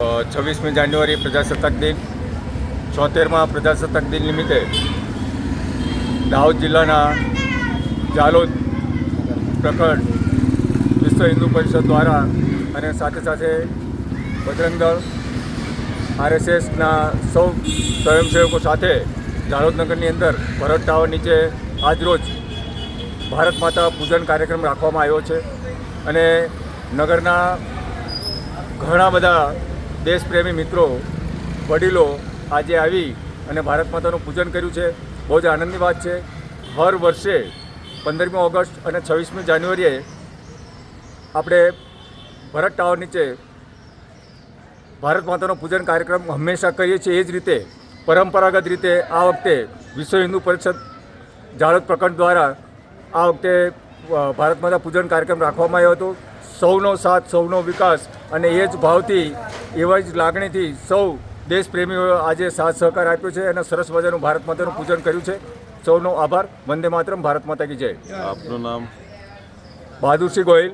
છવ્વીસમી જાન્યુઆરી પ્રજાસત્તાક દિન, છોતેરમાં પ્રજાસત્તાક દિન નિમિત્તે દાહોદ જિલ્લાના જાલોદ પ્રખંડ વિશ્વ હિન્દુ પરિષદ દ્વારા અને સાથે સાથે બજરંગ દળ, આરએસએસના સૌ સ્વયંસેવકો સાથે જાલોદ નગરની અંદર ભરત ટાવર નીચે આજરોજ ભારત માતા પૂજન કાર્યક્રમ રાખવામાં આવ્યો છે. અને નગરના ઘણા બધા દેશપ્રેમી મિત્રો, વડીલો આજે આવી અને ભારત માતાનું પૂજન કર્યું છે. બહુ જ આનંદની વાત છે. હર વર્ષે પંદરમી ઓગસ્ટ અને છવ્વીસમી જાન્યુઆરીએ આપણે ભરત ટાવર નીચે ભારત માતાનો પૂજન કાર્યક્રમ હંમેશા કરીએ છીએ. એ જ રીતે પરંપરાગત રીતે આ વખતે વિશ્વ હિન્દુ પરિષદ જાળત પ્રકટ દ્વારા આ વખતે ભારત માતા પૂજન કાર્યક્રમ રાખવામાં આવ્યો હતો. સૌનો સાથ સૌનો વિકાસ અને એ જ ભાવથી એવા જ લાગણીથી સૌ દેશપ્રેમીઓએ આજે સાથ સહકાર આપ્યો છે અને સરસ મજાનું ભારત માતાનું પૂજન કર્યું છે. સૌનો આભાર. વંદે માતરમ. ભારત માતા કી જય. આપનું નામ? બહાદુરસિંહ ગોહિલ.